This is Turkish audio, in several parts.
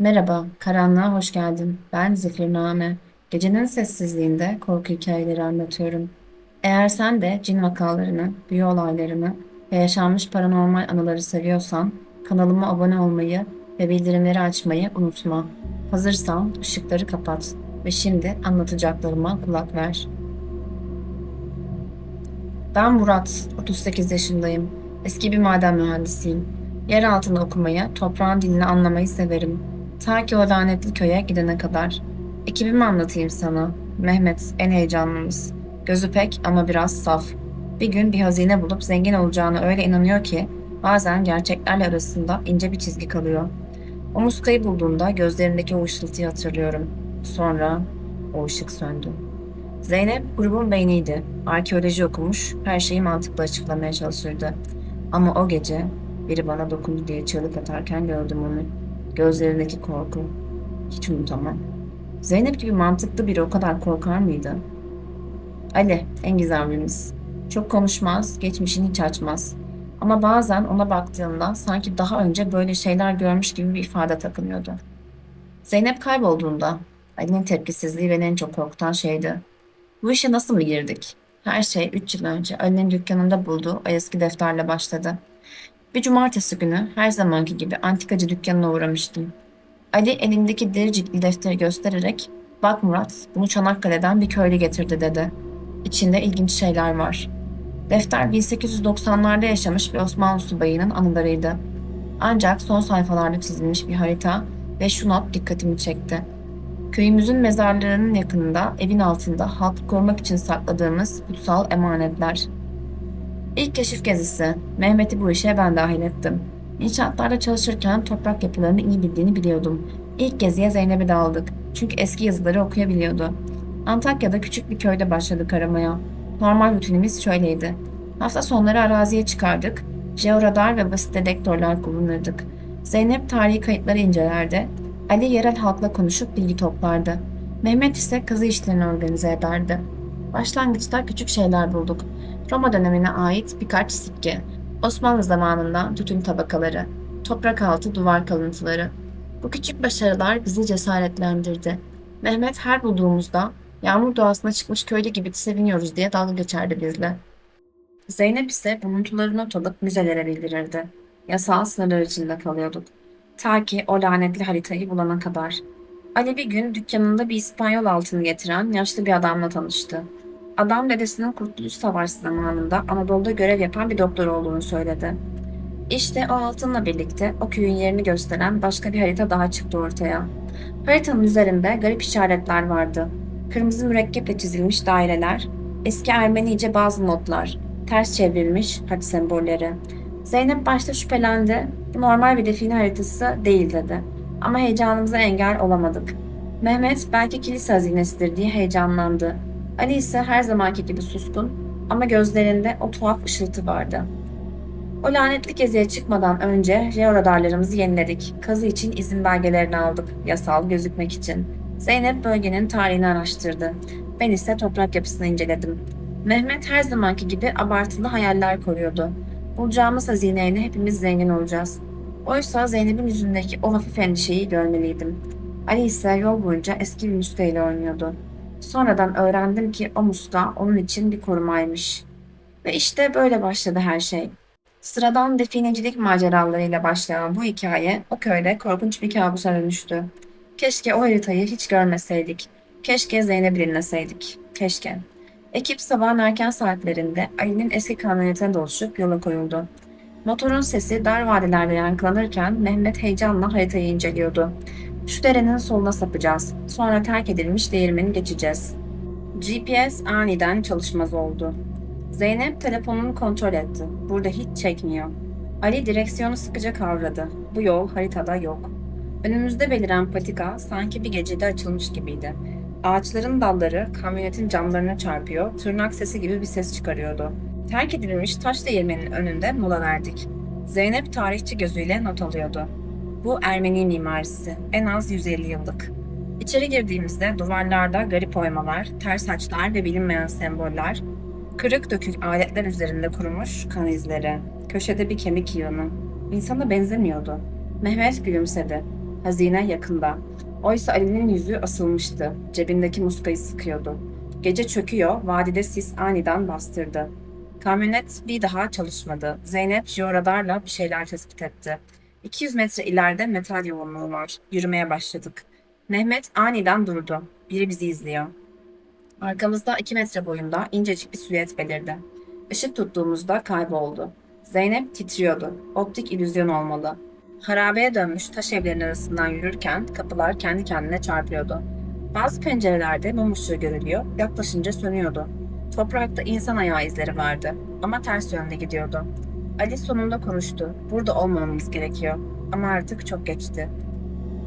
Merhaba, karanlığa hoş geldin. Ben Zifirname. Gecenin sessizliğinde korku hikayeleri anlatıyorum. Eğer sen de cin vakalarını, büyü olaylarını ve yaşanmış paranormal anıları seviyorsan, kanalıma abone olmayı ve bildirimleri açmayı unutma. Hazırsan ışıkları kapat ve şimdi anlatacaklarıma kulak ver. Ben Murat, 38 yaşındayım. Eski bir maden mühendisiyim. Yer altında okumayı, toprağın dilini anlamayı severim. Ta ki o lanetli köye gidene kadar. Ekibimi anlatayım sana. Mehmet, en heyecanlımız. Gözü pek ama biraz saf. Bir gün bir hazine bulup zengin olacağına öyle inanıyor ki bazen gerçeklerle arasında ince bir çizgi kalıyor. O muskayı bulduğunda gözlerindeki o ışıltıyı hatırlıyorum. Sonra o ışık söndü. Zeynep grubun beyniydi. Arkeoloji okumuş, her şeyi mantıklı açıklamaya çalışırdı. Ama o gece biri bana dokundu diye çığlık atarken gördüm onu. Gözlerindeki korku. Hiç unutamam. Zeynep gibi mantıklı biri o kadar korkar mıydı? Ali, en gizemlimiz. Çok konuşmaz, geçmişini hiç açmaz. Ama bazen ona baktığımda sanki daha önce böyle şeyler görmüş gibi bir ifade takınıyordu. Zeynep kaybolduğunda Ali'nin tepkisizliği beni en çok korkutan şeydi. Bu işe nasıl mı girdik? Her şey 3 yıl önce Ali'nin dükkanında bulduğu o eski defterle başladı. Bir cumartesi günü her zamanki gibi antikacı dükkanına uğramıştım. Ali elindeki deri ciltli defteri göstererek ''Bak Murat, bunu Çanakkale'den bir köylü getirdi.'' dedi. İçinde ilginç şeyler var. Defter 1890'larda yaşamış bir Osmanlı subayının anılarıydı. Ancak son sayfalarda çizilmiş bir harita ve şu not dikkatimi çekti. Köyümüzün mezarlarının yakınında, evin altında halkı korumak için sakladığımız kutsal emanetler. İlk keşif gezisi. Mehmet'i bu işe ben dahil ettim. İnşaatlarda çalışırken toprak yapılarını iyi bildiğini biliyordum. İlk geziye Zeynep'i de aldık. Çünkü eski yazıları okuyabiliyordu. Antakya'da küçük bir köyde başladık aramaya. Normal rutinimiz şöyleydi. Hafta sonları araziye çıkardık. Jeoradar ve basit dedektörler kullanırdık. Zeynep tarihi kayıtları incelerdi. Ali yerel halkla konuşup bilgi toplardı. Mehmet ise kazı işlerini organize ederdi. Başlangıçta küçük şeyler bulduk. Roma dönemine ait birkaç sikke, Osmanlı zamanından tütün tabakaları, toprak altı duvar kalıntıları. Bu küçük başarılar bizi cesaretlendirdi. Mehmet her bulduğumuzda yağmur doğasına çıkmış köylü gibi seviniyoruz diye dalga geçerdi bizle. Zeynep ise buluntuları not alıp müzelere bildirirdi. Yasal sınırlar içinde kalıyorduk. Ta ki o lanetli haritayı bulana kadar. Ali bir gün dükkanında bir İspanyol altını getiren yaşlı bir adamla tanıştı. Adam dedesinin Kurtuluş Savaşı zamanında Anadolu'da görev yapan bir doktor olduğunu söyledi. İşte o altınla birlikte o köyün yerini gösteren başka bir harita daha çıktı ortaya. Haritanın üzerinde garip işaretler vardı. Kırmızı mürekkeple çizilmiş daireler, eski Ermenice bazı notlar, ters çevrilmiş haç sembolleri. Zeynep başta şüphelendi. Bu normal bir define haritası değil dedi. Ama heyecanımıza engel olamadık. Mehmet belki kilise hazinesidir diye heyecanlandı. Ali ise her zamanki gibi suskun ama gözlerinde o tuhaf ışıltı vardı. O lanetli geziye çıkmadan önce jeoradarlarımızı yeniledik. Kazı için izin belgelerini aldık, yasal gözükmek için. Zeynep bölgenin tarihini araştırdı. Ben ise toprak yapısını inceledim. Mehmet her zamanki gibi abartılı hayaller koruyordu. Bulacağımız hazineyle hepimiz zengin olacağız. Oysa Zeynep'in yüzündeki o hafif endişeyi görmeliydim. Ali ise yol boyunca eski bir muskayla oynuyordu. Sonradan öğrendim ki o muska onun için bir korumaymış. Ve işte böyle başladı her şey. Sıradan definecilik maceralarıyla başlayan bu hikaye o köyde korkunç bir kabusa dönüştü. Keşke o haritayı hiç görmeseydik. Keşke Zeynep'i dinleseydik. Keşke. Ekip sabahın erken saatlerinde Ali'nin eski kamyonetine doluşup yola koyuldu. Motorun sesi dar vadilerde yankılanırken Mehmet heyecanla haritayı inceliyordu. Şu derenin soluna sapacağız. Sonra terk edilmiş değirmeni geçeceğiz. GPS aniden çalışmaz oldu. Zeynep telefonunu kontrol etti. Burada hiç çekmiyor. Ali direksiyonu sıkıca kavradı. Bu yol haritada yok. Önümüzde beliren patika sanki bir gecede açılmış gibiydi. Ağaçların dalları kamyonetin camlarına çarpıyor, tırnak sesi gibi bir ses çıkarıyordu. Terk edilmiş taş değirmenin önünde mola verdik. Zeynep tarihçi gözüyle not alıyordu. Bu Ermeni mimarisi, en az 150 yıllık. İçeri girdiğimizde duvarlarda garip oymalar, ters haçlar ve bilinmeyen semboller, kırık dökük aletler üzerinde kurumuş kan izleri, köşede bir kemik yığını. İnsana benzemiyordu. Mehmet gülümsedi. Hazine yakında. Oysa Ali'nin yüzü asılmıştı. Cebindeki muskayı sıkıyordu. Gece çöküyor, vadide sis aniden bastırdı. Kamyonet bir daha çalışmadı. Zeynep jiyoradarla bir şeyler tespit etti. 200 metre ileride metal yoğunluğu var. Yürümeye başladık. Mehmet aniden durdu. Biri bizi izliyor. Arkamızda 2 metre boyunda incecik bir silüet belirdi. Işık tuttuğumuzda kayboldu. Zeynep titriyordu. Optik illüzyon olmalı. Harabeye dönmüş taş evlerin arasından yürürken kapılar kendi kendine çarpıyordu. Bazı pencerelerde mum ışığı görülüyor, yaklaşınca sönüyordu. Toprakta insan ayağı izleri vardı ama ters yönde gidiyordu. Ali sonunda konuştu. Burada olmamamız gerekiyor. Ama artık çok geçti.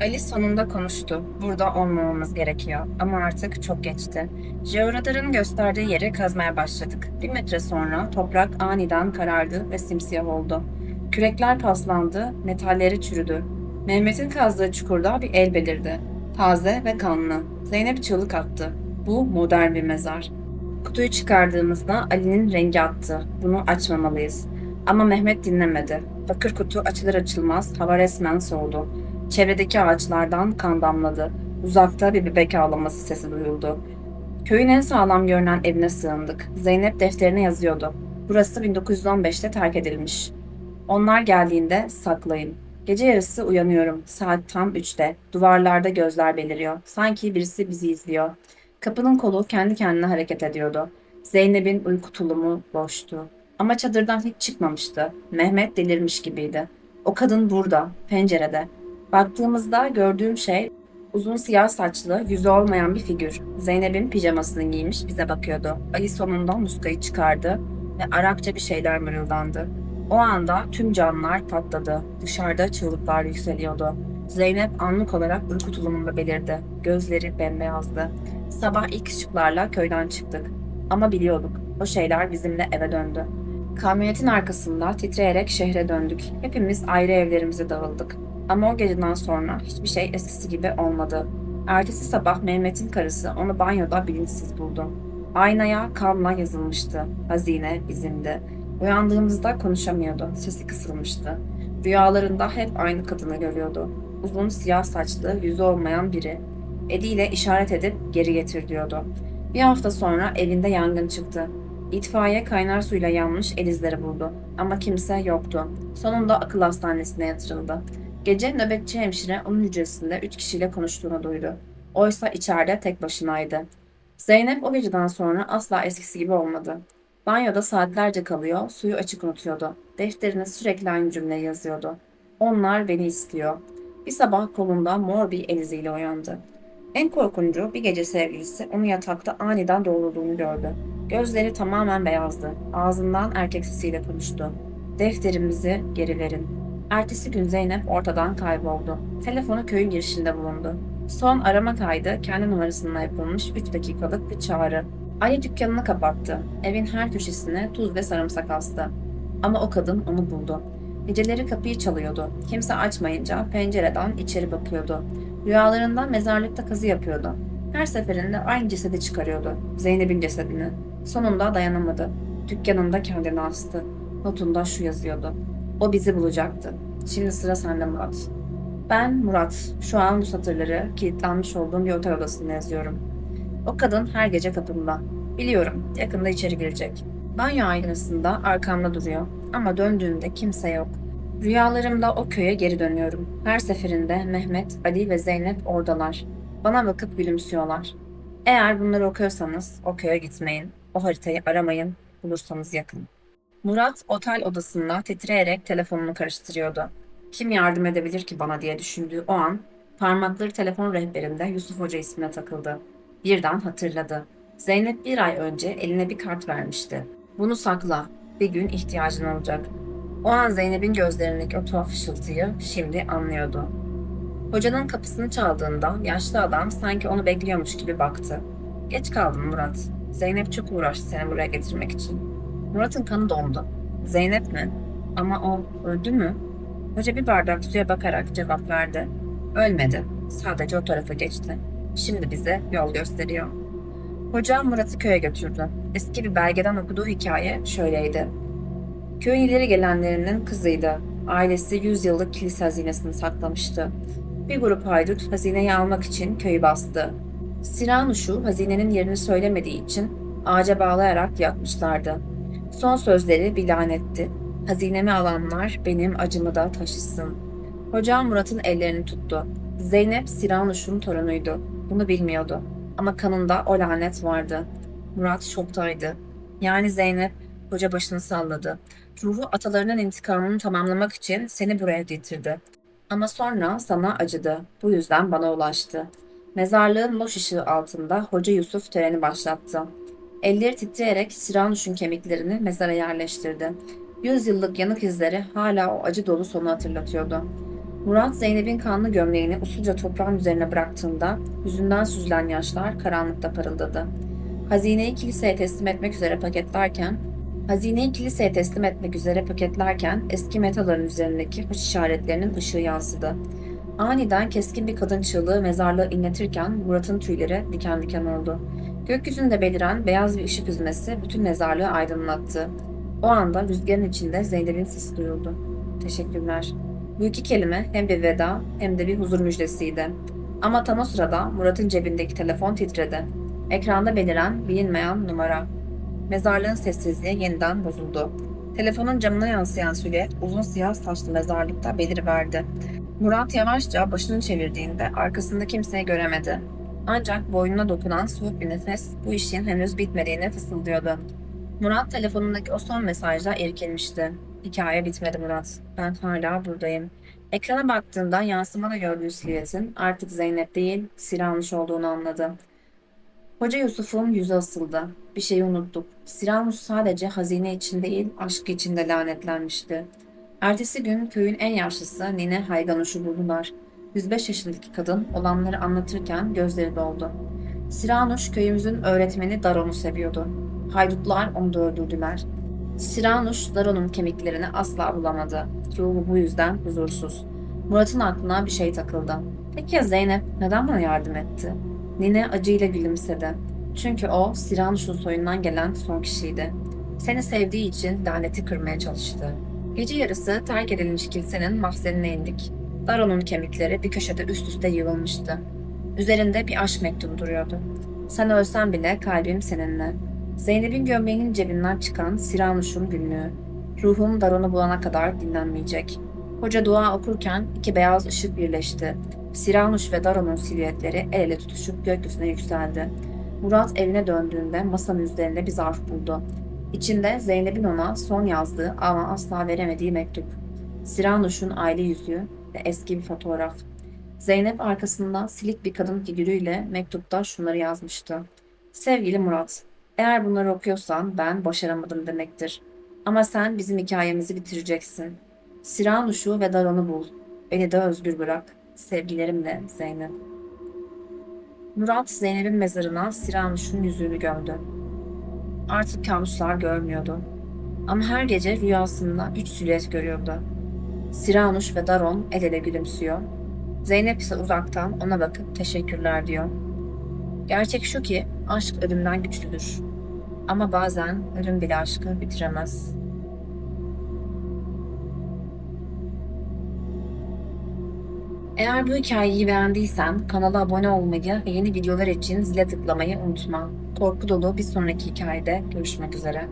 Ali sonunda konuştu. Burada olmamamız gerekiyor. Ama artık çok geçti. Jeoradarın gösterdiği yeri kazmaya başladık. Bir metre sonra toprak aniden karardı ve simsiyah oldu. Kürekler paslandı, metalleri çürüdü. Mehmet'in kazdığı çukurda bir el belirdi. Taze ve kanlı. Zeynep çığlık attı. Bu modern bir mezar. Kutuyu çıkardığımızda Ali'nin rengi attı. Bunu açmamalıyız. Ama Mehmet dinlemedi. Bakır kutu açılır açılmaz hava resmen soğudu. Çevredeki ağaçlardan kan damladı. Uzakta bir bebek ağlaması sesi duyuldu. Köyün en sağlam görünen evine sığındık. Zeynep defterine yazıyordu. Burası 1915'te terk edilmiş. Onlar geldiğinde saklayın. Gece yarısı uyanıyorum. Saat tam üçte. Duvarlarda gözler beliriyor. Sanki birisi bizi izliyor. Kapının kolu kendi kendine hareket ediyordu. Zeynep'in uyku tulumu boştu. Ama çadırdan hiç çıkmamıştı. Mehmet delirmiş gibiydi. O kadın burada, pencerede. Baktığımızda gördüğüm şey uzun siyah saçlı, yüzü olmayan bir figür. Zeynep'in pijamasını giymiş bize bakıyordu. Ali sonunda muskayı çıkardı ve Arapça bir şeyler mırıldandı. O anda tüm canlılar patladı. Dışarıda çığlıklar yükseliyordu. Zeynep anlık olarak uyku tulumunda belirdi. Gözleri bembeyazdı. Sabah ilk ışıklarla köyden çıktık. Ama biliyorduk. O şeyler bizimle eve döndü. Kamyonetin arkasında titreyerek şehre döndük. Hepimiz ayrı evlerimize dağıldık. Ama o geceden sonra hiçbir şey eskisi gibi olmadı. Ertesi sabah Mehmet'in karısı onu banyoda bilinçsiz buldu. Aynaya kanla yazılmıştı. Hazine bizimdi. Uyandığımızda konuşamıyordu. Sesi kısılmıştı. Rüyalarında hep aynı kadını görüyordu. Uzun siyah saçlı, yüzü olmayan biri. Eliyle işaret edip geri getir diyordu. Bir hafta sonra evinde yangın çıktı. İtfaiye kaynar suyla yanmış el izleri buldu. Ama kimse yoktu. Sonunda akıl hastanesine yatırıldı. Gece nöbetçi hemşire onun hücresinde üç kişiyle konuştuğunu duydu. Oysa içeride tek başınaydı. Zeynep o geceden sonra asla eskisi gibi olmadı. Banyoda saatlerce kalıyor, suyu açık unutuyordu. Defterine sürekli aynı cümleyi yazıyordu. Onlar beni istiyor. Bir sabah kolunda mor bir el iziyle uyandı. En korkuncu bir gece sevgilisi onu yatakta aniden doğrulduğunu gördü. Gözleri tamamen beyazdı. Ağzından erkek sesiyle konuştu. Defterimizi geri verin. Ertesi gün Zeynep ortadan kayboldu. Telefonu köyün girişinde bulundu. Son arama kaydı kendi numarasına yapılmış 3 dakikalık bir çağrı. Ali dükkanını kapattı. Evin her köşesine tuz ve sarımsak astı. Ama o kadın onu buldu. Geceleri kapıyı çalıyordu. Kimse açmayınca pencereden içeri bakıyordu. Rüyalarında mezarlıkta kazı yapıyordu. Her seferinde aynı cesedi çıkarıyordu. Zeynep'in cesedini. Sonunda dayanamadı. Dükkanında kendini astı. Notunda şu yazıyordu. O bizi bulacaktı. Şimdi sıra sende Murat. Ben Murat. Şu an bu satırları kilitlenmiş olduğum bir otel odasında yazıyorum. O kadın her gece kapımda. Biliyorum, yakında içeri girecek. Banyo aynasında arkamda duruyor. Ama döndüğümde kimse yok. Rüyalarımda o köye geri dönüyorum. Her seferinde Mehmet, Ali ve Zeynep oradalar. Bana bakıp gülümsüyorlar. Eğer bunları okuyorsanız o köye gitmeyin. O haritayı aramayın. Bulursanız yakın. Murat otel odasında titreyerek telefonunu karıştırıyordu. Kim yardım edebilir ki bana diye düşündüğü o an parmakları telefon rehberinde Yusuf Hoca ismine takıldı. Birden hatırladı. Zeynep bir ay önce eline bir kart vermişti. Bunu sakla. Bir gün ihtiyacın olacak. O an Zeynep'in gözlerindeki o tuhaf ışıltıyı şimdi anlıyordu. Hocanın kapısını çaldığında yaşlı adam sanki onu bekliyormuş gibi baktı. Geç kaldın Murat. Zeynep çok uğraştı seni buraya getirmek için. Murat'ın kanı dondu. Zeynep mi? Ama o öldü mü? Hoca bir bardak suya bakarak cevap verdi. Ölmedi. Sadece o tarafa geçti. Şimdi bize yol gösteriyor. Hoca Murat'ı köye götürdü. Eski bir belgeden okuduğu hikaye şöyleydi. Köyün ileri gelenlerinin kızıydı. Ailesi 100 yıllık kilise hazinesini saklamıştı. Bir grup haydut hazineyi almak için köyü bastı. Siranuş'u hazinenin yerini söylemediği için ağaca bağlayarak yakmışlardı. Son sözleri bir lanetti. Hazinemi alanlar benim acımı da taşısın. Hocam Murat'ın ellerini tuttu. Zeynep Siranuş'un torunuydu. Bunu bilmiyordu. Ama kanında o lanet vardı. Murat şoktaydı. Yani Zeynep hoca başını salladı. Ruhu atalarının intikamını tamamlamak için seni buraya getirdi. Ama sonra sana acıdı. Bu yüzden bana ulaştı. Mezarlığın loş ışığı altında Hoca Yusuf töreni başlattı. Elleri titreyerek Siranuş'un kemiklerini mezara yerleştirdi. Yüz yıllık yanık izleri hala o acı dolu sonu hatırlatıyordu. Murat Zeynep'in kanlı gömleğini usulca toprağın üzerine bıraktığında yüzünden süzülen yaşlar karanlıkta parıldadı. Hazineyi kiliseye teslim etmek üzere paketlerken Hazineyi kiliseye teslim etmek üzere paketlerken eski metaların üzerindeki haç işaretlerinin ışığı yansıdı. Aniden keskin bir kadın çığlığı mezarlığı inletirken Murat'ın tüyleri diken diken oldu. Gökyüzünde beliren beyaz bir ışık hüzmesi bütün mezarlığı aydınlattı. O anda rüzgarın içinde Zeynep'in sesi duyuldu. Teşekkürler. Bu iki kelime hem bir veda hem de bir huzur müjdesiydi. Ama tam o sırada Murat'ın cebindeki telefon titredi. Ekranda beliren bilinmeyen numara. Mezarlığın sessizliği yeniden bozuldu. Telefonun camına yansıyan silüet uzun siyah saçlı mezarlıkta beliriverdi. Murat yavaşça başını çevirdiğinde arkasında kimseyi göremedi. Ancak boynuna dokunan soğuk bir nefes bu işin henüz bitmediğini fısıldıyordu. Murat telefonundaki o son mesajla irkilmişti. Hikaye bitmedi Murat. Ben hala buradayım. Ekrana baktığında yansımada gördüğü silüetin artık Zeynep değil, Siranmış olduğunu anladı. Hoca Yusuf'un yüzü asıldı. Bir şeyi unuttuk. Siranus sadece hazine için değil, aşk için de lanetlenmişti. Ertesi gün köyün en yaşlısı Nine Hayganuş'u buldular. 105 yaşındaki kadın olanları anlatırken gözleri doldu. Siranuş köyümüzün öğretmeni Daron'u seviyordu. Haydutlar onu da öldürdüler. Siranuş Daron'un kemiklerini asla bulamadı. Ruhu bu yüzden huzursuz. Murat'ın aklına bir şey takıldı. Peki ya Zeynep neden bana yardım etti? Nine acıyla gülümsedi. Çünkü o Siranuş'un soyundan gelen son kişiydi. Seni sevdiği için laneti kırmaya çalıştı. Gece yarısı terk edilmiş kilisenin mahzenine indik. Daron'un kemikleri bir köşede üst üste yığılmıştı. Üzerinde bir aşk mektubu duruyordu. Sen ölsen bile kalbim seninle. Zeynep'in gömleğinin cebinden çıkan Siranuş'un günlüğü. Ruhum Daron'u bulana kadar dinlenmeyecek. Hoca dua okurken iki beyaz ışık birleşti. Siranuş ve Daron'un silüetleri el ele tutuşup gökyüzüne yükseldi. Murat evine döndüğünde masanın üzerinde bir zarf buldu. İçinde Zeynep'in ona son yazdığı ama asla veremediği mektup. Siranuş'un aile yüzüğü ve eski bir fotoğraf. Zeynep arkasında silik bir kadın figürüyle mektupta şunları yazmıştı. Sevgili Murat, eğer bunları okuyorsan ben başaramadım demektir. Ama sen bizim hikayemizi bitireceksin. Siranuş'u ve Daron'u bul. Beni de özgür bırak. Sevgilerimle Zeynep. Murat Zeynep'in mezarına Siranuş'un yüzüğünü gömdü. Artık kabuslar görmüyordu. Ama her gece rüyasında üç silüet görüyordu. Siranuş ve Daron el ele gülümsüyor. Zeynep ise uzaktan ona bakıp teşekkürler diyor. Gerçek şu ki aşk ölümden güçlüdür. Ama bazen ölüm bile aşkı bitiremez. Eğer bu hikayeyi beğendiysen kanala abone olmayı ve yeni videolar için zile tıklamayı unutma. Korku dolu bir sonraki hikayede görüşmek üzere.